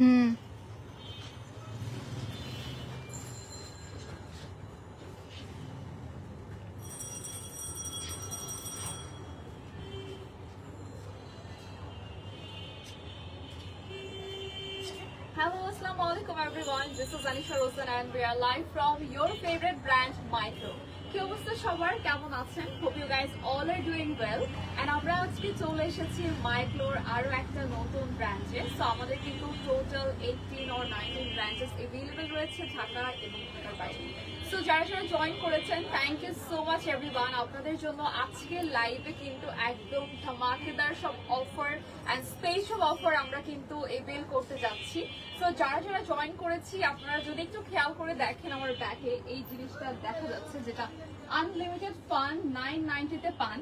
Hmm Hello, Assalamu alaikum everyone. This is Anisha Rosen and we are live from your favorite brand Micro. কি অবস্থা সবার কেমন আছেন hope you guys all are doing well and আমরা আজকে চলে এসেছি মাইক্লোর আরও একটা ব্রাঞ্চে সো আমাদের কিন্তু total eighteen or nineteen branches available রয়েছে ঢাকা এবং ঢাকার বাইরে সো যারা যারা জয়েন করেছেন thank you so much everyone আপনাদের জন্য আজকে লাইভে কিন্তু একদম ধামাকেদার সব অফার অ্যান্ড স্পেশাল অফার আমরা কিন্তু এভেল করতে যাচ্ছি। তো যারা যারা জয়েন করেছি, আপনারা যদি একটু খেয়াল করে দেখেন আমার ব্যাগে এই জিনিসটা দেখা যাচ্ছে যেটা আনলিমিটেড ফান নাইন নাইনটিতে পান।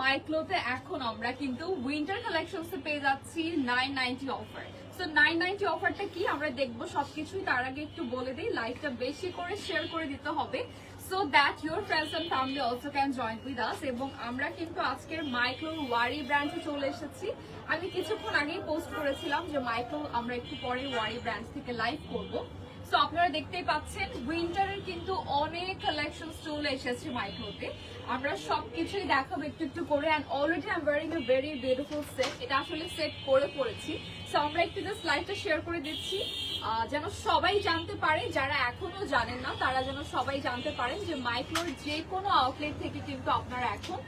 মাইক্লোতে এখন আমরা কিন্তু উইন্টার কালেকশনস পেয়ে যাচ্ছি nine ninety offer so nine ninety অফারটা কি? আমরা দেখব সবকিছুই। তার আগে একটু বলে দিই লাইভটা বেশি করে শেয়ার করে দিতে হবে। So that your friends and family also can join with us এবং আমরা কিন্তু আজকের মাইক্রো ওয়ারি ব্র্যান্ডে চলে এসেছি। আমি কিছুক্ষণ আগেই পোস্ট করেছিলাম যে মাইক্রো আমরা একটু পরে ওয়ারি ব্র্যান্ড থেকে লাইভ করব। সো আপনারা দেখতেই পাচ্ছেন উইন্টারের কিন্তু অনেক কালেকশন চলে এসেছে মাইক্রোতে আমরা সবকিছুই দেখাবো একটু একটু করে। And already I am wearing a very beautiful set এটা আসলে সেট করে পড়েছি সো আমরা একটু জাস্ট লাইভটা শেয়ার করে দিচ্ছি। যেন সবাই জানতে পারে, যারা এখনও জানেন না, তারা যেন সবাই জানতে পারেন যে মাইক্রোর যে কোনো আউটলেট থেকে কিন্তু আপনারা এখন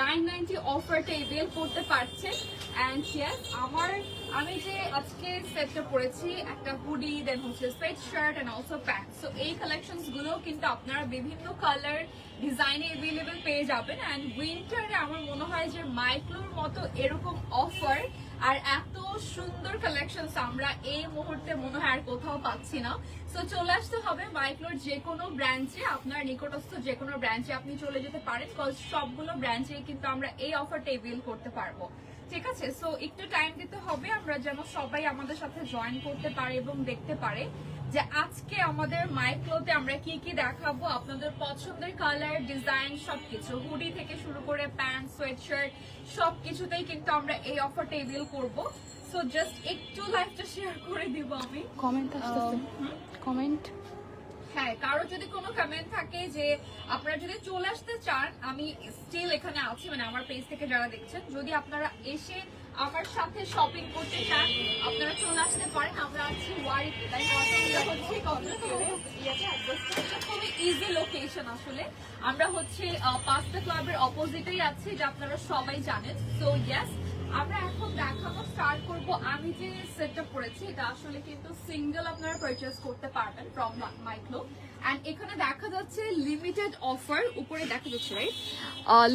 নাইন নাইনটি অফারটা এভেল করতে পারছেন অ্যান্ড ইয়াস আমার, আমি যে আজকে সেটটা পরেছি একটা হুডি দেন হচ্ছে sweatshirt and also pant so এই কালেকশনসগুলো কিন্তু আপনারা বিভিন্ন কালার ডিজাইনে এভেলেবেল পেয়ে যাবেন। অ্যান্ড উইন্টারে আমার মনে হয় যে মাইক্রোর মতো এরকম অফার আর এত সুন্দর কালেকশনস আমরা এই মুহূর্তে মনে হয় আর কোথাও পাচ্ছি না। সো চলে আসতে হবে মাইক্লোর যে কোনো ব্রাঞ্চে আপনার নিকটস্থ যে কোনো ব্রাঞ্চে আপনি চলে যেতে পারেন কজ সবগুলো ব্রাঞ্চে কিন্তু আমরা এই অফারটা এভেল করতে পারব। ঠিক আছে? সো একটু টাইম দিতে হবে, আমরা যেন সবাই আমাদের সাথে জয়েন করতে পারে এবং দেখতে পারে। যে আজকে আমাদের মাইক্লোতে আমরা কি কি দেখাবো আপনাদের পছন্দের কালার ডিজাইন সবকিছু। হুডি থেকে শুরু করে প্যান্ট সোয়েট শার্ট সবকিছুতেই কিন্তু আমরা এই অফারটা এভেল করব। সো জাস্ট একটু লাইভটা শেয়ার করে দিব আমি। কমেন্ট আসতেছে। কমেন্ট হ্যাঁ কারও যদি কোনো কমেন্ট থাকে যে আপনারা যদি চলে আসতে চান আমি স্টিল এখানে আছি মানে আমার পেজ থেকে যারা দেখছেন যদি আপনারা এসে আমার সাথে শপিং করতে চান আপনারা চলে আসতে পারেন আমরা আছি ওয়ারিতে তাই না? খুবই ইজি লোকেশন আসলে। আমরা হচ্ছে পাঁচটা ক্লাবের অপোজিটেই আছি যা আপনারা সবাই জানেন। সো ইয়েস আমরা এখন দেখানো স্টার্ট করব। আমি যে সেটটা পরেছি এটা আসলে কিন্তু সিঙ্গেল আপনারা পারচেজ করতে পারবেন ফ্রম মাইক্লো এন্ড এখানে দেখা যাচ্ছে লিমিটেড অফার উপরে দেখা যাচ্ছে রাইট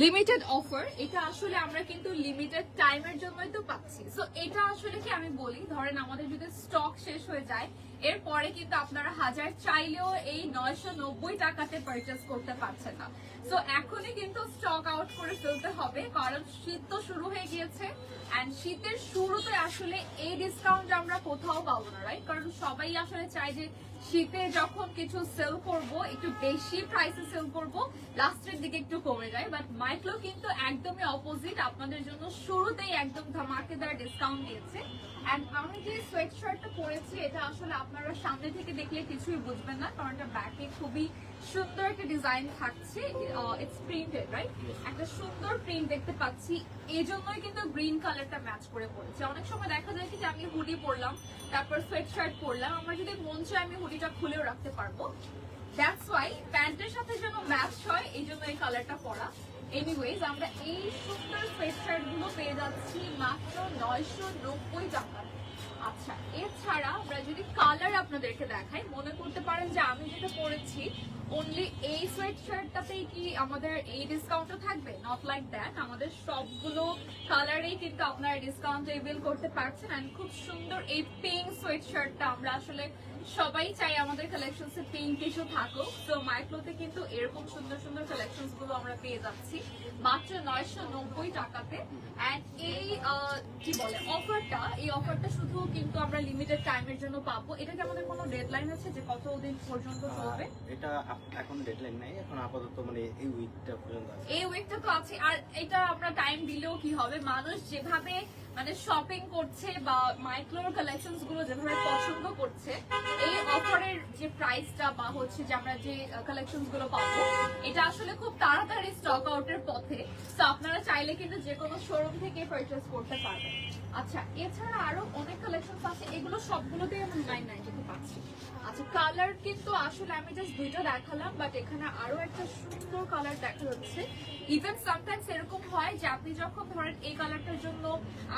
লিমিটেড অফার এটা আসলে আমরা কিন্তু লিমিটেড টাইমের জন্যই তো পাচ্ছি। সো এটা আসলে কি আমি বলি, ধরেন আমাদের যদি স্টক শেষ হয়ে যায়, এরপরে কিন্তু আপনারা হাজার চাইলেও এই নয়শো নব্বই টাকাতে পারচেস করতে পারছেন না। সো এখনই কিন্তু স্টক আউট করে ফেলতে হবে, কারণ শীত তো শুরু হয়ে গিয়েছে এন্ড শীতের শুরুতে আসলে এই ডিসকাউন্ট আমরা কোথাও পাবো না রাইট কারণ সবাই আসলে চায় যে শীতে যখন কিছু সেল করব একটু বেশি প্রাইসে সেল করব লাস্টের দিকে একটু কমে যায়। বাট মাইক্লো কিন্তু একদমই অপোজিট আপনাদের জন্য শুরুতেই একদম ধামাকেদার ডিসকাউন্ট দিয়েছে। এন্ড আমি যে সোয়েট শার্টটা পরেছি এটা আসলে আপনারা সামনে থেকে দেখলে কিছুই বুঝবেন না কারণ এটা ব্যাকে খুবই সুন্দর একটা ডিজাইন থাকছে। ইটস প্রিন্টেড রাইট একটা সুন্দর প্রিন্ট দেখতে পাচ্ছি। এই জন্যই কিন্তু গ্রিন কালারটা ম্যাচ করে পড়েছে। অনেক সময় দেখা যায় কি যে আমি হুডি পরলাম, তারপর সোয়েট শার্ট পরলাম, আমার যদি মন চায় আমি হুডিটা খুলেও রাখতে পারব। দ্যাটস ওয়াই প্যান্টের সাথে যেন ম্যাচ হয়, এই জন্য এই কালারটা পরা। এনিওয়েজ আমরা এই সুন্দর সোয়েট শার্টগুলো পেয়ে যাচ্ছি মাত্র নয়শো নব্বই টাকা আচ্ছা এছাড়া আমরা যদি কালার আপনাদেরকে দেখাই, মনে করতে পারেন যে আমি যেটা পরেছি অনলি এই সোয়েট শার্টটাতেই কি আমাদের এই ডিসকাউন্টও থাকবে? নট লাইক দ্যাট আমাদের সবগুলো কালারেই কিন্তু আপনারা ডিসকাউন্ট এভেল করতে পারছেন। এন্ড খুব সুন্দর এই পিঙ্ক সোয়েট শার্টটা আমরা আসলে সবাই চাই আমাদের কালেকশনস এ পিঙ্ক কিছু থাকুক। তো মাইক্লোতে কিন্তু এরকম সুন্দর সুন্দর কালেকশনসগুলো আমরা পেয়ে যাচ্ছি। মাত্র নয়শো নব্বই টাকাতে। এই কি বলে অফারটা এই অফারটা শুধু কিন্তু আমরা লিমিটেড টাইমের জন্য পাবো। এটা কি আমাদের কোনো ডেডলাইন আছে যে কতদিন পর্যন্ত চলবে? এটা এখন ডেডলাইন নাই। এখন আপাতত মানে এই উইকটা পর্যন্ত এই উইকটা তো আছে আর এটা আমরা টাইম দিলেও কি হবে? মানুষ যেভাবে মানে শপিং করছে বা মাইক্রোর কালেকশনগুলো যেভাবে পছন্দ করছে, এই অফারের যে প্রাইসটা বা হচ্ছে যে আমরা যে কালেকশনগুলো পাবো, এটা আসলে খুব তাড়াতাড়ি স্টক আউটের পথে। তো আপনারা চাইলে কিন্তু যে কোনো শোরুম থেকে পারচেস করতে পারবেন। আচ্ছা এছাড়া আরও অনেক কালেকশন আছে, এগুলো সবগুলোতেই আমি পাচ্ছি। আচ্ছা কালার কিন্তু আসলে আমি জাস্ট দুইটা দেখালাম বাট এখানে আরও একটা সুন্দর কালার দেখা যাচ্ছে। ইভেন সামটাইমস এরকম হয় যে আপনি যখন ধরেন এই কালারটার জন্য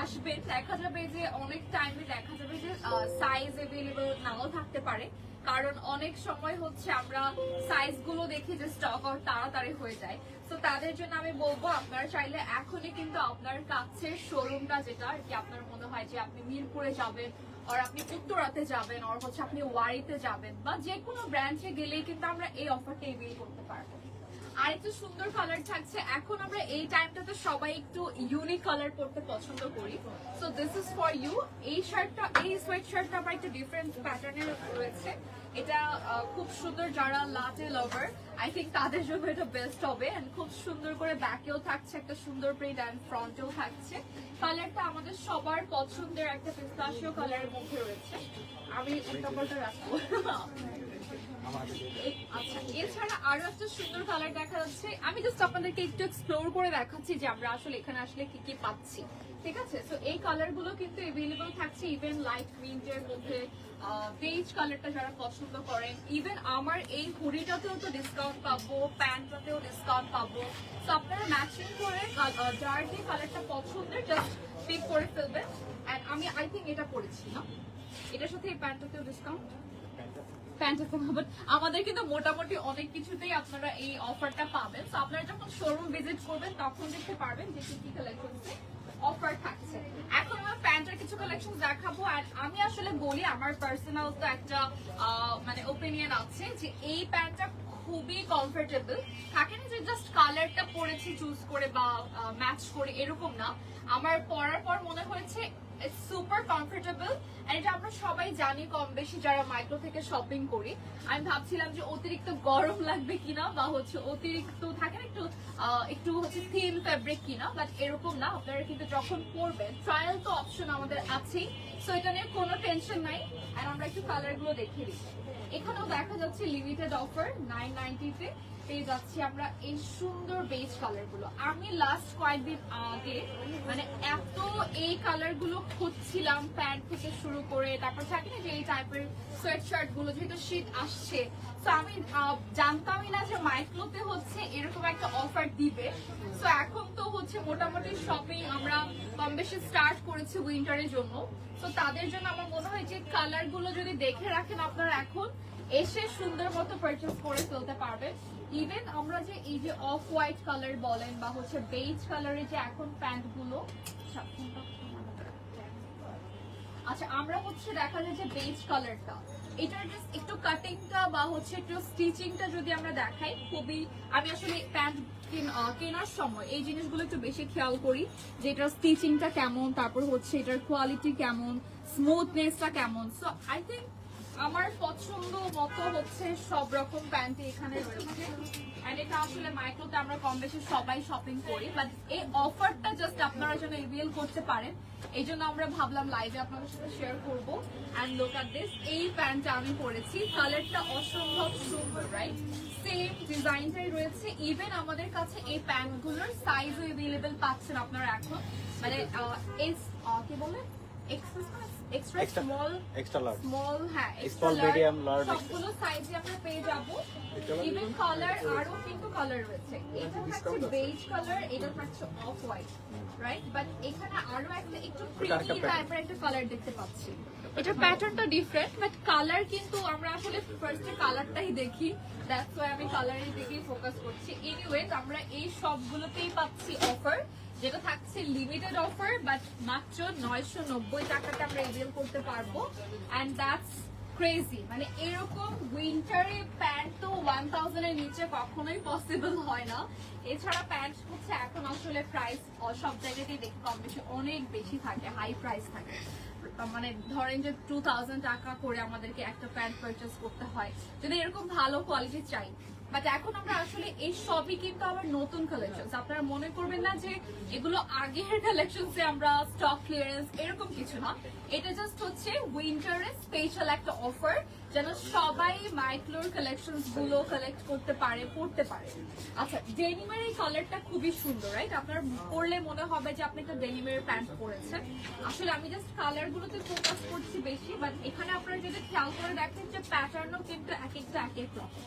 আসবেন, দেখা যাবে যে অনেক টাইমে দেখা যাবে যে সাইজ এভেলেবল নাও থাকতে পারে। কারণ অনেক সময় হচ্ছে আমরা সাইজগুলো দেখি যে স্টক আউট তাড়াতাড়ি হয়ে যায়। তো তাদের জন্য আমি বলব, আপনারা চাইলে এখনই কিন্তু আপনার কাছের শোরুমটা যেটা, আর কি আপনার মনে হয় যে আপনি মিরপুরে যাবেন আর আপনি উত্তরাতে যাবেন আর হচ্ছে আপনি ওয়ারিতে যাবেন, বা যে কোনো ব্রাঞ্চে গেলেই কিন্তু আমরা এই অফারটা এভেল করতে পারব। আর একটু সুন্দর কালার থাকছে। এখন আমরা এই টাইমটাতে সবাই একটু ইউনিক কালার পরতে পছন্দ করি। So this is for you এই শার্টটা এই সোয়েট শার্টটা আবার একটু ডিফারেন্ট প্যাটার্নের রয়েছে। এটা খুব সুন্দর যারা লাটে লাভার আই থিঙ্ক তাদের জন্য এটা বেস্ট হবে খুব সুন্দর করে ব্যাকেও থাকছে, একটা সুন্দর প্রিন্ট অ্যান্ড ফ্রন্টেও থাকছে। কালারটা আমাদের সবার পছন্দের একটা পিস্তাশিও কালারের মধ্যে রয়েছে। আমি উল্টা পাল্টা রাখব। আচ্ছা এছাড়া আরও একটা সুন্দর কালার দেখা যাচ্ছে। আমি জাস্ট আপনাদেরকে একটু এক্সপ্লোর করে দেখাচ্ছি যে আমরা আসলে এখানে আসলে কি কি পাচ্ছি। ঠিক আছে? তো এই কালারগুলো কিন্তু এভেলেবল থাকছে ইভেন লাইট মিন্টের মধ্যে। বেজ কালারটা যারা পছন্দ করেন ইভেন আমার এই হুডিটাতেও তো ডিসকাউন্ট পাবো, প্যান্টটাতেও ডিসকাউন্ট পাবো। তো আপনারা ম্যাচিং করে যার যে কালারটা পছন্দের জাস্ট পিক করে ফেলবেন। এন্ড আমি আই থিঙ্ক এটা পরেছি, না? এটার সাথে এই প্যান্টটাতেও ডিসকাউন্ট আমাদের কিন্তু মোটামুটি অনেক কিছুতেই আপনারা এই অফারটা পাবেন। তো আপনারা যখন শোরুম ভিজিট করবেন, তখন দেখতে পারবেন যে কি কি কালেকশনসে অফার থাকছে এখন আমার প্যান্টের কিছু কালেকশন দেখাবো আর আমি আসলে বলি আমার পার্সোনাল তো একটা মানে ওপিনিয়ন আছে যে এই প্যান্টটা খুবই কমফোর্টেবল থাকে না যে জাস্ট কালারটা পরেছি চুজ করে বা ম্যাচ করে, এরকম না। আমার পরার পর মনে হয়েছে সুপার কমফোর্টেবল এটা আমরা সবাই জানি কম বেশি যারা মাইক্রো থেকে শপিং করি। আমি ভাবছিলাম যে অতিরিক্ত গরম লাগবে কিনা বা হচ্ছে অতিরিক্ত থাকে না একটু একটু হচ্ছে থিন ফ্যাব্রিক কিনা বাট এরকম না। আপনারা কিন্তু যখন পরবেন ট্রায়াল তো অপশন আমাদের আছেই। সো এটা নিয়ে কোনো টেনশন নাই। আর আমরা একটু কালারগুলো দেখিয়ে দিচ্ছি। এখানেও দেখা যাচ্ছে লিমিটেড অফার নাইন নাইনটিতে পেয়ে যাচ্ছি আমরা এই সুন্দর বেজ কালারগুলো। আমি লাস্ট কয়েকদিন আগে মানে এত এই কালারগুলো খুঁজছিলাম প্যান্ট থেকে শুরু করে, তারপর থাকে না যে এই টাইপের সোয়েট শার্টগুলো, যেহেতু শীত আসছে, তো আমি জানতামই না যে মাইক্রোতে হচ্ছে এরকম একটা অফার দিবে। তো এখন তো হচ্ছে মোটামুটি শপিং আমরা কম বেশি স্টার্ট করেছি উইন্টারের জন্য। তো তাদের জন্য আমার মনে হয় যে কালারগুলো যদি দেখে রাখেন আপনারা এখন এসে সুন্দর মতো পারচেস করে ফেলতে পারবেন ইভেন আমরা যে এই যে অফ হোয়াইট কালার বলেন বা হচ্ছে বেজ কালারের যে এখন প্যান্টগুলো আচ্ছা, আচ্ছা আমরা হচ্ছে দেখা যায় যে বেজ কালারটা এটার জাস্ট একটু কাটিংটা বা হচ্ছে একটু স্টিচিংটা যদি আমরা দেখাই খুবই আমি আসলে প্যান্ট কেনার সময় এই জিনিসগুলো একটু বেশি খেয়াল করি যে এটার স্টিচিংটা কেমন তারপর হচ্ছে এটার কোয়ালিটি কেমন স্মুথনেসটা কেমন। সো আই থিঙ্ক আমার পছন্দ মতো হচ্ছে সব রকম প্যান্টই এখানে রয়েছে। And এটা আসলে কম বেশি সবাই শপিং করি। বাট এই অফারটা জাস্ট আপনারা যেন করতে পারেন, এই জন্য আমরা ভাবলাম লাইভে আপনাদের সাথে শেয়ার করব। অ্যান্ড এই প্যান্টটা আমি পরেছি। কালারটা অসম্ভব সুন্দর রাইট সেম রয়েছে। ইভেন আমাদের কাছে এই প্যান্টগুলোর সাইজও এভেলেবেল পাচ্ছেন আপনারা এখন। মানে এস কি বলে? Extra small extra large small হ্যাঁ large, medium, large, সবগুলো সাইজে আমরা পেয়ে যাব। ইভেন কালার আরও কিন্তু কালার রয়েছে। এটা থাকছে বেজ কালার এটা থাকছে অফ হোয়াইট রাইট বাট এখানে আরও একটা একটু ক্রিমি টাইপের একটা কালার দেখতে পাচ্ছি। এটার প্যাটার্নটা ডিফারেন্ট বাট কালার কিন্তু আমরা আসলে ফার্স্টে কালারটাই দেখি। দ্যাটস ওয়াই আমি কালারের দিকেই ফোকাস করছি। এনিওয়েজ আমরা এই সবগুলোতেই পাচ্ছি অফার যেটা থাকছে লিমিটেড অফার বাট মাত্র নয়শো নব্বই টাকাতে আমরা এভেল করতে পারব। অ্যান্ড দ্যাটস ক্রেজি মানে এরকম উইন্টারে প্যান্ট তো ওয়ান থাউজেন্ডের নিচে কখনোই পসিবল হয় না। এছাড়া প্যান্ট হচ্ছে এখন আসলে প্রাইস সব জায়গাতেই দেখি কম বেশি, অনেক বেশি থাকে হাই প্রাইস থাকে। মানে ধরেন যে টু টাকা করে আমাদেরকে একটা প্যান্ট পারচেস করতে হয়। যদি এরকম ভালো কোয়ালিটি চাই বাট এখন আমরা আসলে এই সবই কিন্তু আবার নতুন কালেকশন আপনারা মনে করবেন না যে এগুলো আগের কালেকশন আমরা স্টক ক্লিয়ারেন্স এরকম কিছু না। এটা জাস্ট হচ্ছে উইন্টারের স্পেশাল একটা অফার যেন সবাই মাইক্লোর কালেকশনগুলো কালেক্ট করতে পারে, পড়তে পারে। আচ্ছা ডেনিমের এই কালারটা খুবই সুন্দর রাইট আপনার পরলে মনে হবে যে আপনি একটা ডেনিমের প্যান্ট পরেছেন। আসলে আমি জাস্ট কালার গুলোতে ফোকাস করছি বেশি বাট এখানে আপনারা যদি খেয়াল করে দেখেন যে প্যাটার্নও কিন্তু এক একটা এক এক রকম।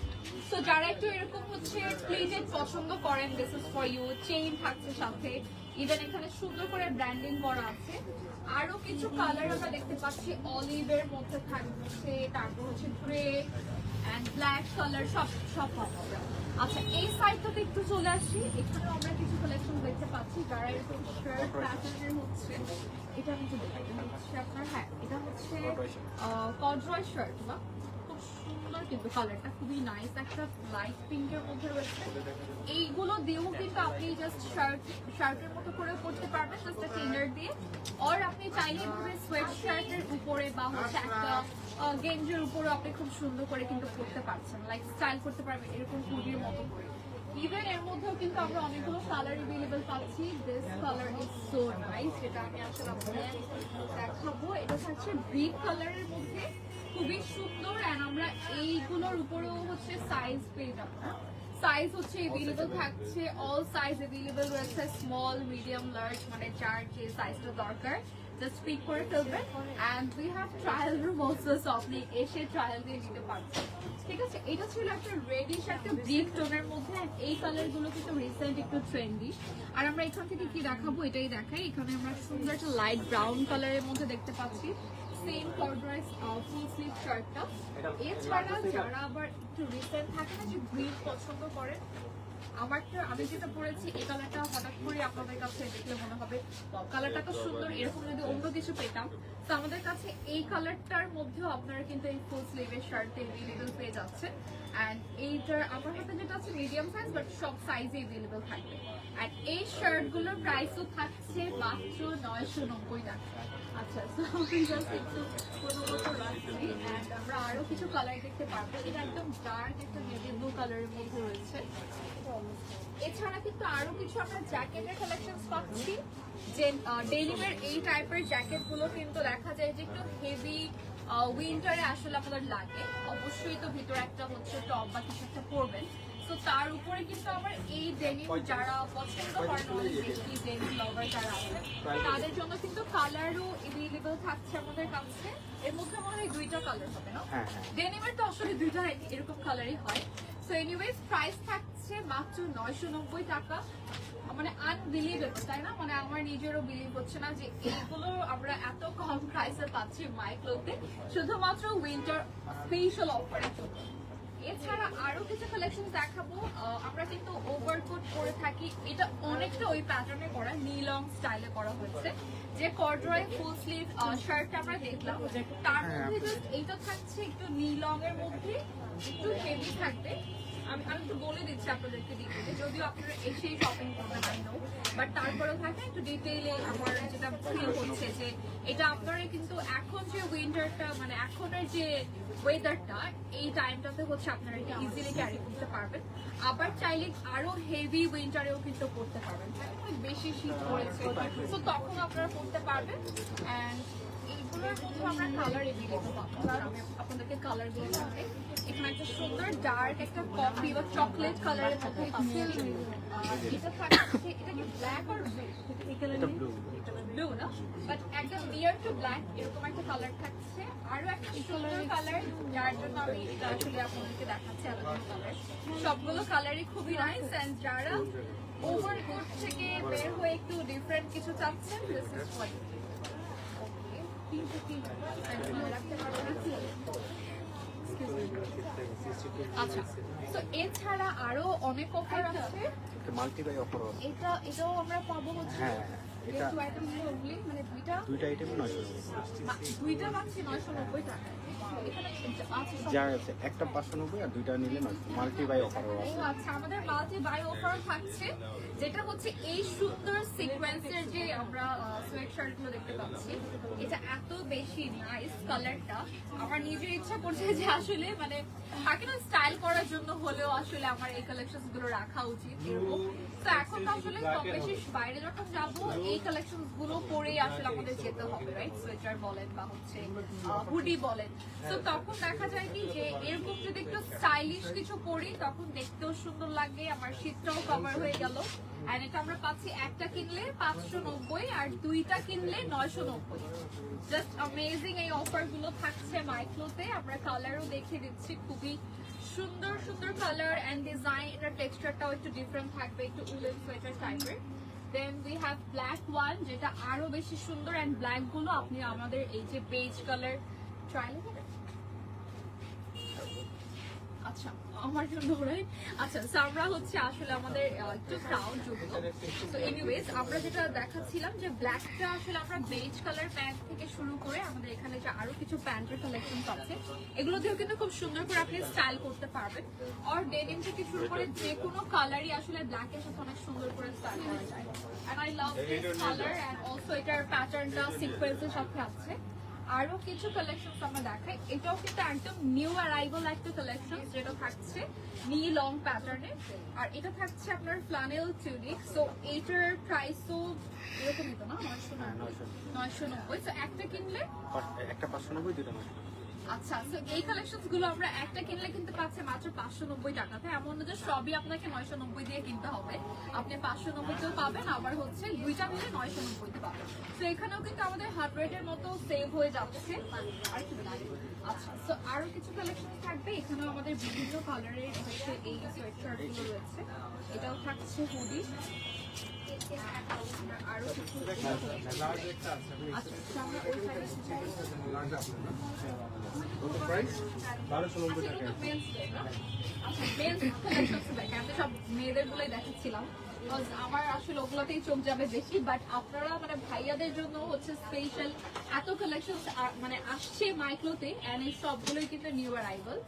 তো যারা একটু এরকম হচ্ছে প্লেটেড পছন্দ করেন দিস ফর ইউ চেইন থাকছে সাথে ইভেন এখানে সুন্দর করে ব্র্যান্ডিং করা আছে। আরও কিছু কালার আমরা দেখতে পাচ্ছি। অলিভের মধ্যে থাকছে, তারপর হচ্ছে গ্রে অ্যান্ড ব্ল্যাক কালার সব সব পাবো আচ্ছা এই সাইডটাতে একটু চলে আসি। এখানেও আমরা কিছু কালেকশন দেখতে পাচ্ছি। যারা এরকম শার্ট প্যাটার্নের হচ্ছে, এটা আমি দেখাই। আপনার হ্যাঁ এটা হচ্ছে কড্রয় শার্ট বা? সুন্দর কিন্তু কালারটা খুবই নাইস একটা লাইট পিঙ্কের মধ্যে রয়েছে। এইগুলো দিয়েও কিন্তু আপনি জাস্ট শার্ট শার্টের মতো করে করতে পারবেন জাস্ট একটা ইনার দিয়ে। আর আপনি চাইলে এভাবে সোয়েট শার্টের উপরে বা হচ্ছে একটা গেঞ্জের উপরে আপনি খুব সুন্দর করে কিন্তু করতে পারছেন লাইক স্টাইল করতে পারবেন, এরকম কুড়ির মতো করে। ইভেন এর মধ্যেও কিন্তু আমরা অনেকগুলো কালার এভেলেবেল পাচ্ছি। This colour is so nice যেটা আমি আসলে আপনাদের দেখাবো। এটা হচ্ছে ব্রিক কালারের মধ্যে। খুবই সুন্দর অ্যান্ড আমরা এইগুলোর উপরেও হচ্ছে সাইজ পেয়ে যাব। সাইজ হচ্ছে এভেলেবেল থাকছে। অল সাইজ এভেলেবেল রয়েছে। স্মল মিডিয়াম লার্জ মানে চার যে সাইজটা দরকার। জাস্ট পিক করে ফেলবেন and we have trial room also so আপনি এসে ট্রায়াল দিয়ে নিতে পারছেন ঠিক আছে? এটা ছিল একটা রেডিশ একটা ডিপ টোনের মধ্যে এই কালারগুলো কিন্তু রিসেন্ট একটু ট্রেন্ডি আর আমরা এখান থেকে কি দেখাবো? এটাই দেখাই। এখানে আমরা সুন্দর একটা লাইট ব্রাউন কালারের মধ্যে দেখতে পাচ্ছি। সেম কর্ডরাইজ ফুল স্লিভ শার্টটা এছাড়া যারা আবার একটু রিসেন্ট থাকে না যে গ্রিন পছন্দ করেন আমারটা আমি যেটা পড়েছি, এই কালারটা হঠাৎ করে আপনাদের কাছে দেখলে মনে হবে কালারটা তো সুন্দর, এরকম যদি অন্য কিছু পেতাম। তো আমাদের কাছে এই কালারটার মধ্যেও আপনারা কিন্তু এই ফুল স্লিভের শার্ট এভেলেবেল পেয়ে যাচ্ছে অ্যান্ড এইটার আমার হাতে যেটা আছে মিডিয়াম সাইজ বাট সব সাইজে এভেলেবেল থাকবে। আর এই শার্টগুলোর প্রাইসও থাকছে মাত্র নয়শো নব্বই টাকা। আচ্ছা and আমরা আরও কিছু কালার দেখতে পারব। এটা একদম ডার্ক একটা নেভি ব্লু কালারের মধ্যে রয়েছে। এছাড়া কিন্তু আরও কিছু আমরা জ্যাকেটের কালেকশন পাচ্ছি। যে ডেনিমের এই টাইপের জ্যাকেটগুলো কিন্তু দেখা যায় যে একটু হেভি উইন্টারে আসলে আপনাদের লাগে। অবশ্যই তো ভিতরে একটা হচ্ছে টপ বা কিছু একটা পরবেন। তো তার উপরে কিন্তু আবার এই ডেনিম যারা পছন্দ করেন বেশি ডেনিম লাভার যারা আছে তাদের জন্য কিন্তু কালারও এভেলেবল থাকছে আমাদের কাছে। এর মধ্যে মনে হয় দুইটা কালার হবে না হ্যাঁ হ্যাঁ। ডেনিমের তো আসলে দুইটা এরকম কালারই হয়। সো এনিওয়েজ প্রাইস থাকছে মাত্র নয়শো নব্বই টাকা। মানে আনবিলিভেবল তাই না? মানে আমার নিজেরও বিলিভ হচ্ছে না যে এইগুলো আমরা এত কম প্রাইসে পাচ্ছি মাইক্লোতে শুধুমাত্র উইন্টার স্পেশাল অফারের জন্য। এছাড়া আরও কিছু কালেকশন দেখাবো। আমরা কিন্তু ওভারকোট করে থাকি। এটা অনেকটা ওই প্যাটার্নে করা নীলং স্টাইলে করা হয়েছে যে কর্ডরয় ফুল স্লিভ শার্টটা আমরা দেখলাম তার হ্যাঁ, মধ্যে এইটা থাকছে একটু নীলং এর মধ্যে একটু হেভি থাকবে। আমি আমি একটু বলে দিচ্ছি আপনাদেরকে ডিটেলে যদিও আপনারা এসেই শপিং করবেন আই নো বাট তারপরেও থাকে একটু ডিটেইলে আমার যেটা ফিল হচ্ছে যে এটা আপনারা কিন্তু এখন যে উইন্টারটা মানে এখনের যে ওয়েদারটা এই টাইমটাতে হচ্ছে আপনারা এটা ইজিলি ক্যারি করতে পারবেন। আবার চাইলে আরও হেভি উইন্টারেও কিন্তু করতে পারবেন। বেশি শীত পড়েছে। তো তখন আপনারা করতে পারবেন। অ্যান্ড কালার এখানে একটা সুন্দর ডার্ক একটা চকলেট এটা ব্ল্যাক আর বাট নিয়ার টু ব্ল্যাক এরকম একটা কালার থাকছে আরও একটা কালার যার জন্য সবগুলো কালারই খুবই নাইস যারা ওভারকোট থেকে বের হয়ে একটু ডিফারেন্ট কিছু চাচ্ছেন দিস ইজ আচ্ছা তো এছাড়া আরও অনেক অফার আছে। মাল্টিপ্লাই অফার এটা এটাও আমরা পাবো হচ্ছে হ্যাঁ, এটা- মানে দুইটা? দুইটা আইটেম দুইটা পাচ্ছি নব্বই টাকা। আছে যা আছে একটা পাঁচশো নব্বই আর দুইটা নিলে অফারও ও আছে। আচ্ছা আমাদের মাল্টি বাই অফার থাকছে। যেটা হচ্ছে এই সুন্দর সিকোয়েন্সের যে আমরা সোয়েট শার্টগুলো দেখতে পাচ্ছি এটা এত বেশি নাইস কালারটা আমার নিজের ইচ্ছা করছে যে আসলে মানে থাকে না স্টাইল করার জন্য হলেও আসলে আমার এই কালেকশনগুলো রাখা উচিত এরকম। তো এখন আসলে কম বেশি বাইরে যখন যাব এই কালেকশনগুলো পরেই আসলে আমাদের যেতে হবে রাইট সোয়েটার বলেন বা হচ্ছে হুডি বলেন। তো তখন দেখা যায় কি যে এরকম যদি একটু স্টাইলিশ কিছু পরি তখন দেখতেও সুন্দর লাগে আমার শীতটাও কভার হয়ে গেল। আর এটা আমরা পাচ্ছি একটা কিনলে পাঁচশো নব্বই আর দুইটা কিনলে নয়শো নব্বই। জাস্ট অ্যামেজিং এই অফারগুলো থাকছে মাইক্লোতে আমরা কালারও দেখিয়ে দিচ্ছি। খুবই সুন্দর সুন্দর কালার এন্ড ডিজাইন এটার টেক্সচারটাও একটু ডিফারেন্ট থাকবে, একটু উলেন সোয়েটার টাইপের then we have black one যেটা আরও বেশি সুন্দর এন্ড ব্ল্যাকগুলো আপনি আমাদের এই যে বেজ কালার ট্রায়াল আচ্ছা আমার জন্য right? আচ্ছা আমরা হচ্ছে আসলে আমাদের একটু ক্রাউড যুক্ত। তো এনিওয়েজ আমরা যেটা দেখাচ্ছিলাম যে ব্ল্যাকটা আসলে আমরা বেজ কালার প্যান্ট থেকে শুরু করে আমাদের এখানে যে আরও কিছু প্যান্টের কালেকশন আছে, এগুলো দিয়েও কিন্তু খুব সুন্দর করে আপনি স্টাইল করতে পারবেন। আর ডেনিম থেকে শুরু করে যে কোনো কালারই আসলে ব্ল্যাকের সাথে অনেক সুন্দর করে স্টাইল করা যায়। And I love this colour and also এটার প্যাটার্নটা সিকোয়েন্সের সাথে আছে আরও কিছু কালেকশন আমরা দেখাই। এটাও কিন্তু একদম নিউ অ্যারাইভাল একটা কালেকশন যেটা থাকছে নি লং প্যাটার্নে আর এটা থাকছে আপনার ফ্লানেল টিউনিক সো এটার প্রাইসও এরকমই তো না? নয়শো হ্যাঁ নব্বই। নয়শো নব্বই। তো একটা কিনলে? একটা পাঁচশো নব্বই দুটো নয়শো আচ্ছা তো এই কালেকশনগুলো আমরা একটা কিনলে কিন্তু পাচ্ছে মাত্র পাঁচশো নব্বই টাকাতে এমন যে সবই আপনাকে নয়শো নব্বই দিয়ে কিনতে হবে। আপনি পাঁচশো নব্বইতেও পাবেন, আবার হচ্ছে দুইটা মিলে নয়শো নব্বইতে পাবেন। তো এখানেও কিন্তু আমাদের হার্ট রেটের মতো সেভ হয়ে যাচ্ছে। আর কি আচ্ছা তো আরও কিছু কালেকশন থাকবে। এখানেও আমাদের বিভিন্ন কালারের হচ্ছে এই সোয়েটগুলো রয়েছে। এটাও থাকছে হুডি আমরা আসলে ওগুলোতেই চোখ যাবে বেশি বাট আপনারা মানে ভাইয়াদের জন্য হচ্ছে স্পেশাল এত কালেকশন মানে আসছে মাইক্লোতে এন্ড এই সবগুলোই কিন্তু নিউ অ্যারাইভাল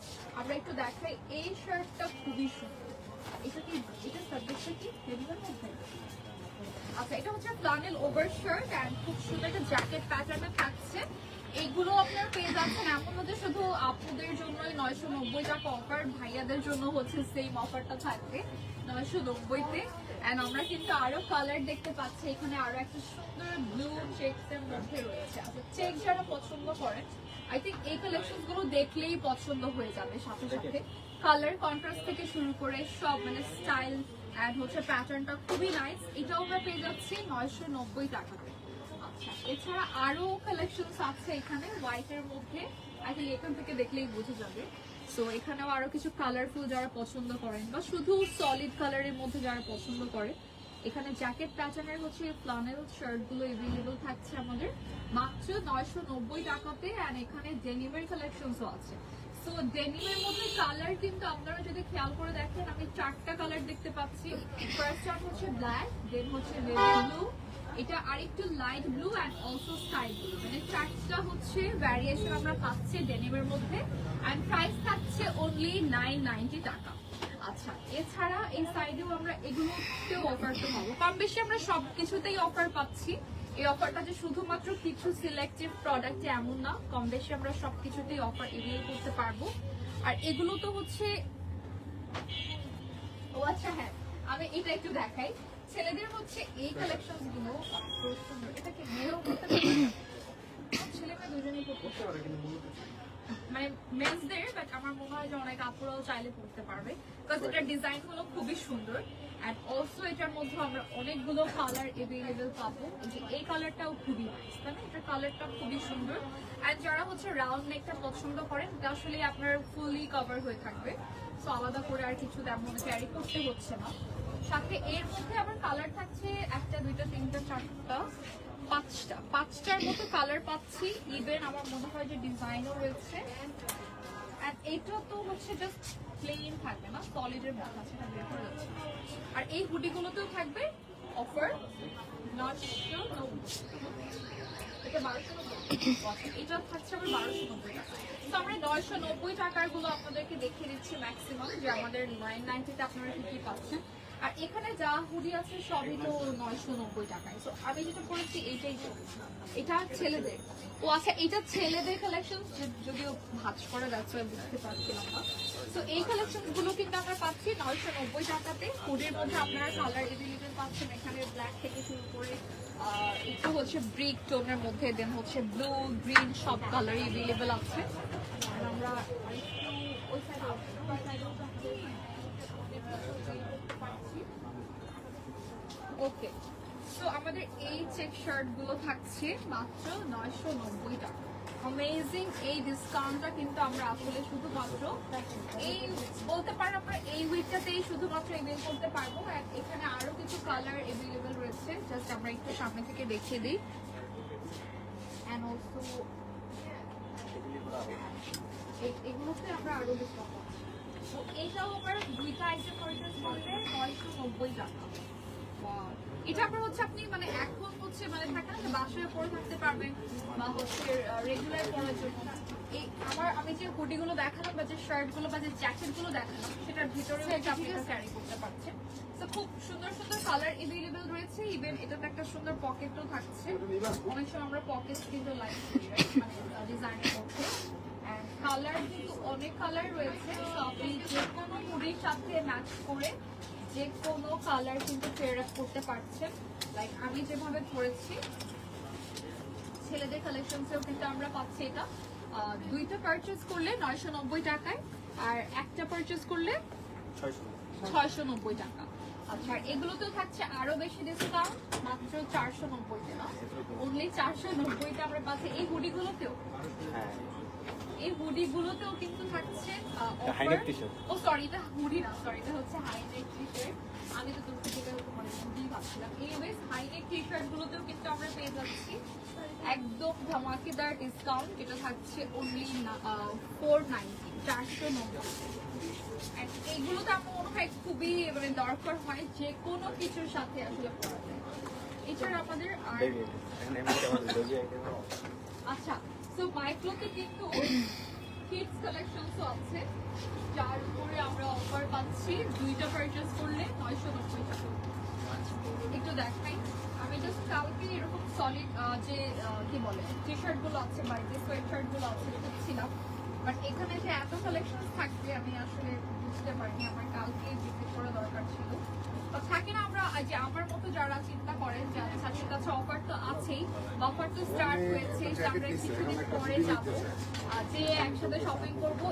আমরা একটু দেখাই, এই শার্টটা খুবই সুন্দর। এটা কি, এটা সাবজেক্টটা কি? আচ্ছা এটা হচ্ছে ফ্লানেল ওভার শার্ট এন্ড খুব সুন্দর একটা জ্যাকেট প্যাটার্নে থাকছে। এগুলো আপনার পেয়ে যাচ্ছেন এমন যে শুধু আপুদের জন্যই নয়শো নব্বই টাকা অফার ভাইয়াদের জন্য হচ্ছে সেম অফারটা থাকবে নয়শো নব্বইতে। এন্ড আমরা কিন্তু আরও কালার দেখতে পাচ্ছি এখানে আরও একটা সুন্দর ব্লু চেকস এর মধ্যে রয়েছে। আচ্ছা চেক যারা পছন্দ করেন আই থিঙ্ক এই কালেকশনগুলো দেখলেই পছন্দ হয়ে যাবে সাথে সাথে। কালার কন্ট্রাস্ট থেকে শুরু করে সব মানে স্টাইল অ্যাড হচ্ছে প্যাটার্নটা খুবই নাইস এটাও আমরা পেয়ে যাচ্ছি নয়শো নব্বই টাকাতে। আচ্ছা এছাড়া আরও কালেকশন আছে এখানে হোয়াইটের মধ্যে। আই থিঙ্ক এখান থেকে দেখলেই বোঝা যাবে। সো এখানেও আরও কিছু কালারফুল যারা পছন্দ করেন বা শুধু সলিড কালারের মধ্যে যারা পছন্দ করে, এখানে জ্যাকেট প্যাটার্নের হচ্ছে ফ্লানেল শার্টগুলো এভেলেবল থাকছে আমাদের। মাত্র নয়শো নব্বই টাকাতে আর এখানে ডেনিমের কালেকশনসও আছে। সো ডেনিমের মধ্যে কালার কিন্তু আপনারা যদি খেয়াল করে দেখেন, আমি চারটা কালার দেখতে পাচ্ছি। ফার্স্ট ওয়ান হচ্ছে ব্ল্যাক দেন হচ্ছে রেড ব্লু এটা আরেকটু light blue and also sky blue মানে চারটা হচ্ছে ভ্যারিয়েশন আমরা পাচ্ছি ডেনিমের মধ্যে। অ্যান্ড প্রাইস থাকছে অনলি নাইন নাইনটি টাকা। আচ্ছা এছাড়া এই সাইডেও আমরা এগুলোতেও অফার তো পাবো। কম বেশি আমরা সব কিছুতেই অফার পাচ্ছি। এই অফারটা যে শুধুমাত্র কিছু সিলেক্টিভ প্রোডাক্টে এমন না, কম বেশি আমরা সব কিছুতেই অফার এভেল করতে পারব। আর এগুলো তো হচ্ছে ও আচ্ছা হ্যাঁ আমি এটা একটু দেখাই। ছেলেদের হচ্ছে এই কালেকশনগুলো এটাকে মেয়েও করতে পারে? ছেলে মেয়ে দুজনেই করতে পারে। মানে মেন্সদের বাট আমার মনে হয় যে অনেক আপুরাও চাইলে পড়তে পারবে বিকজ এটার ডিজাইনগুলো খুবই সুন্দর। এন্ড অলসো এটার মধ্যে আমরা অনেকগুলো কালার এভেলেবেল পাবো। যে এই কালারটাও খুবই নাইস তাই না? এটার কালারটা খুবই সুন্দর। এন্ড যারা হচ্ছে রাউন্ড নেকটা পছন্দ করেন এটা আসলে আপনার ফুলি কভার হয়ে থাকবে। সো আলাদা করে আর কিছু তেমন ক্যারি করতে হচ্ছে না। সাথে এর মধ্যে আবার কালার থাকছে একটা দুইটা তিনটা চারটা। পাঁচটা। পাঁচটার মতো কালার পাচ্ছি। ইভেন আমার মনে হয় যে ডিজাইনও রয়েছে এটা তো হচ্ছে জাস্ট প্লেন থাকবে না সলিডের মধ্যে আছে আর এই হুডিগুলোতেও থাকবে অফার নব্বই এটা নব্বই এটা থাকছে আবার বারোশো নব্বই তো আমরা নয়শো নব্বই টাকারগুলো আপনাদেরকে দেখিয়ে দিচ্ছি ম্যাক্সিমাম যে আমাদের নাইন নাইনটিতে আপনারা কি কি পাচ্ছেন। আর এখানে যা হুডি আছে সবই তো নয়শো নব্বই টাকায়। তো আমি যেটা করেছি এইটাই এটা ছেলেদের। ও আচ্ছা এটা ছেলেদের কালেকশন যদিও ভাজ করে যাচ্ছে বুঝতে পারছিলাম না। তো এই কালেকশনগুলো কিন্তু আমরা পাচ্ছি নয়শো নব্বই টাকাতে। হুডির মধ্যে আপনারা কালার এভেলেবেল পাচ্ছেন। এখানে ব্ল্যাক থেকে শুরু করে একটু হচ্ছে ব্রিক টোনের মধ্যে দেন হচ্ছে ব্লু গ্রিন সব কালার এভেলেবেল আছে। আর আমরা ওই সাইডে ওকে তো আমাদের এই চেক শার্টগুলো থাকছে মাত্র নয়শো নব্বই টাকা। অ্যামেজিং এই ডিসকাউন্টটা কিন্তু আমরা আসলে শুধুমাত্র এই বলতে পারেন আমরা এই উইকটাতেই শুধুমাত্র এভেল করতে পারব এখানে আরও কিছু কালার এভেলেবেল রয়েছে। জাস্ট আমরা একটু সামনে থেকে দেখিয়ে দিই। অ্যান্ড অলসো এগুলোতে আমরা আরও ডিসকাউন্ট এইটাও আবার দুইটা আইটেম পারচেস করলে নয়শো নব্বই টাকা। এটা আপনার হচ্ছে আপনি মানে এখন হচ্ছে মানে থাকে না যে বাসায় পরে থাকতে পারবেন বা হচ্ছে রেগুলার পরার জন্য। এই আমার আমি যে হুডি গুলো দেখালাম বা যে শার্টগুলো বা যে জ্যাকেটগুলো দেখালাম সেটার ভিতরে হচ্ছে আপনি ক্যারি করতে পারছেন। তো খুব সুন্দর সুন্দর কালার এভেলেবেল রয়েছে। ইভেন এটাতে একটা সুন্দর পকেটও থাকছে। অনেক সময় আমরা পকেট কিন্তু লাইক করি মানে ডিজাইনের মধ্যে। কালার কিন্তু অনেক কালার রয়েছে। আপনি যে কোনো হুডির সাথে ম্যাচ করে যে কোনো কালার কিন্তু ফেয়ার আপ করতে পারছেন। লাইক আমি যেভাবে ধরেছি ছেলেদের কালেকশনসেও কিন্তু আমরা পাচ্ছি এটা। দুইটা পারচেস করলে নয়শো নব্বই টাকায় আর একটা পারচেস করলে ছয়শো নব্বই। টাকা। আচ্ছা এগুলোতেও থাকছে আরও বেশি ডিসকাউন্ট মাত্র চারশো নব্বইতে না অনলি চারশো নব্বইতে আমরা পাচ্ছি। এই হুডিগুলোতেও? হ্যাঁ এই হুডি গুলোতেও কিন্তু থাকছে এটা neck t-shirt। ও সরি এটা হুডি না সরি এটা হচ্ছে হাই নেক টি শার্ট আমি তো দুটো থেকে মানে হুডি ভাবছিলাম anyways high neck T shirt গুলোতেও কিন্তু আমরা পেয়ে যাচ্ছি। একদম ধামাকেদার ডিসকাউন্ট যেটা থাকছে অনলি ফোর নাইনটি চারশো এইগুলো তো আমার মনে হয় খুবই মানে দরকার হয় যে কোনো কিছুর সাথে আসলে যায় এছাড়া আমাদের আর আচ্ছা সো মাইক্রোতে কিন্তু কিডস কালেকশনসও আছে, যার উপরে আমরা অফার পাচ্ছি। দুইটা পারচেস করলে নয়শো নব্বই একটু দেখাই। আমি জাস্ট কালকে এরকম সলিড যে কি বলে টি শার্টগুলো আছে বা যে সোয়েট শার্টগুলো আছে দেখছিলাম বাট এখানে যে এত কালেকশন থাকবে, আমি আসলে বুঝতে পারিনি। আমার কালকে ভিজিট করা দরকার ছিল। থাকে না আমরা যে আমার মতো যারা চিন্তা করেন যে তাদের কাছে অফার তো আছেই অফার তো স্টার্ট হয়েছে যে আমরা কিছুদিন পরে যাব। যে একসাথে শপিং করব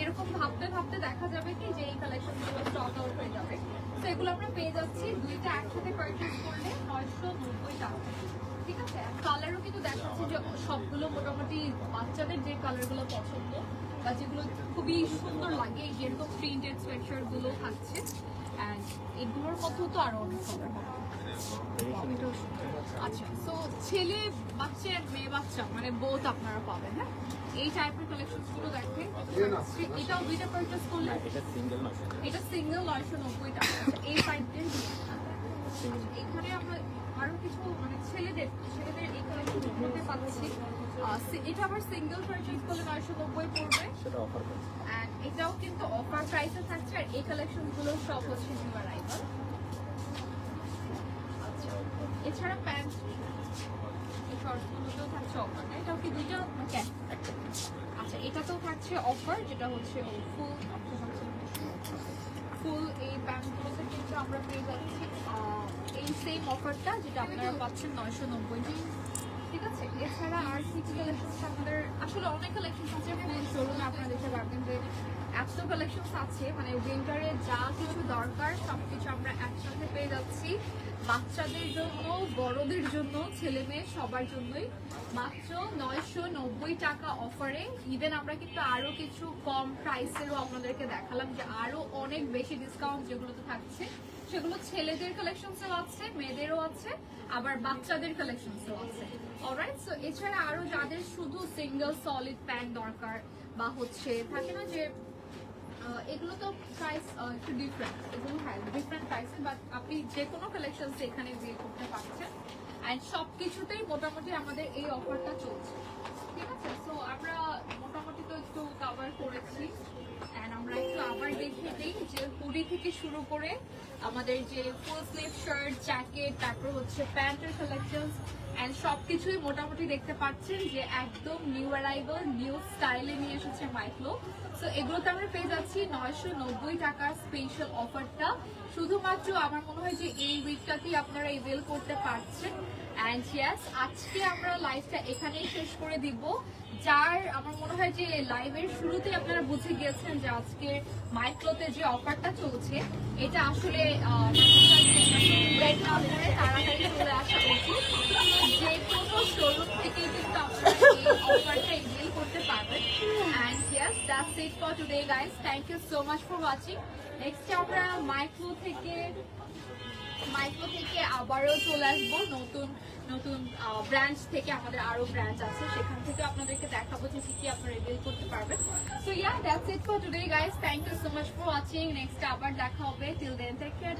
এরকম ভাবতে ভাবতে দেখা যাবে কি যে এই কালেকশনগুলো স্টক আউট হয়ে যাবে। তো এগুলো আমরা পেয়ে যাচ্ছি দুইটা একসাথে পারচেস করলে নয়শো নব্বই টাকা। ঠিক আছে? কালারও কিন্তু দেখাচ্ছে যে সবগুলো মোটামুটি বাচ্চাদের যে কালারগুলো পছন্দ বা যেগুলো খুবই সুন্দর লাগে যেরকম প্রিন্টেড সোয়েটশার্টগুলো থাকছে। অ্যান্ড এগুলোর কথাও তো আরও অনেক হবে। আচ্ছা তো ছেলে বাচ্চা আর মেয়ে বাচ্চা মানে বোথ আপনারা পাবেন হ্যাঁ? এই টাইপের কালেকশন দেখে এটাও দুইটা পারচেস করলে? এটা সিঙ্গেল এটা সিঙ্গেল নয়শো নব্বই টাকা এই সাইডের এখানে আমরা আরও কিছু মানে ছেলেদের ছেলেদের এই কালেকশন করতে পাচ্ছি। এটা আবার সিঙ্গেল পারচেজ করলে নয়শো নব্বই পড়বে। সেটা অফার অ্যান্ড এটাও কিন্তু অফার প্রাইসে থাকছে আর এই কালেকশনগুলো সব হচ্ছে নিউ অ্যারাইভাল আচ্ছা এছাড়া প্যান্ট এই শর্টসগুলোতেও থাকছে অফার এটাও কি দুইটা? আচ্ছা এটাতেও থাকছে অফার যেটা হচ্ছে ফুল ফুল এই প্যান্টগুলোতে কিন্তু আমরা পেয়ে যাচ্ছি। এই সেম অফারটা যেটা আপনারা পাচ্ছেন নয়শো নব্বই। ঠিক আছে? এছাড়া আর কি কি কালেকশন আমাদের আসলে অনেক কালেকশন আছে। শোরুমে আপনারা দেখতে পারবেন যে এত কালেকশন আছে। মানে উইন্টারে যা কিছু দরকার সব কিছু আমরা একসাথে পেয়ে যাচ্ছি। বাচ্চাদের জন্য, বড়দের জন্য, ছেলে মেয়ে সবার জন্যই। মাত্র নয়শো নব্বই টাকা অফারে ইভেন আমরা কিন্তু আরও কিছু কম প্রাইসেরও আপনাদেরকে দেখালাম যে আরও অনেক বেশি ডিসকাউন্ট যেগুলোতে থাকছে। সেগুলো ছেলেদের কালেকশনসও আছে, মেয়েদেরও আছে, আবার বাচ্চাদের কালেকশনসও আছে। অলরাইট সো এছাড়া আরও যাদের শুধু সিঙ্গেল সলিড প্যান্ট দরকার বা হচ্ছে থাকে না যে এগুলো তো প্রাইস একটু ডিফারেন্ট এগুলো হ্যাঁ ডিফারেন্ট প্রাইসে বাট আপনি যে কোনো কালেকশন এখানে বিয়ে করতে পারছেন। অ্যান্ড সব কিছুতেই মোটামুটি আমাদের এই অফারটা চলছে। ঠিক আছে? সো আমরা মোটামুটি তো একটু কভার করেছি। অ্যান্ড আমরা একটু আবার দেখে দিই যে হুডি থেকে শুরু করে আমাদের যে ফুল স্লিভ শার্ট জ্যাকেট তারপর হচ্ছে প্যান্টের কালেকশন এন্ড সবকিছুই মোটামুটি দেখতে পাচ্ছেন যে একদম নিউ অ্যারাইভাল নিউ স্টাইলে নিয়ে এসেছে মাইক্লো সো এগুলোতে আমরা পেয়ে যাচ্ছি নয়শো নব্বই টাকার স্পেশাল অফারটা শুধুমাত্র আমার মনে হয় যে এই উইকটাতেই আপনারা এভেল করতে পারছেন। অ্যান্ড ইয়াস আজকে আমরা লাইভটা এখানেই শেষ করে দিব। যার আমার মনে হয় যে লাইভের শুরুতে আপনারা বুঝে গিয়েছেন যে আজকে মাইক্রোতে যে অফারটা চলছে, এটা আসলে তাড়াতাড়ি চলে আসা উচিত। যে কোনো শোরুম থেকে অফারটা এভেল করতে পারবেন। And yes that's it for today guys thank you so much for watching next আমরা মাইক্রো থেকে মাইক্রো থেকে আবারও চলে আসব। নতুন নতুন ব্রাঞ্চ থেকে আমাদের আরও ব্রাঞ্চ আছে। সেখান থেকে আপনাদেরকে দেখাবো যে কি কি আপনারা রিভিল করতে পারবেন। So yeah that's it for today guys thank you so much for watching next আবার দেখা হবে। Till then take care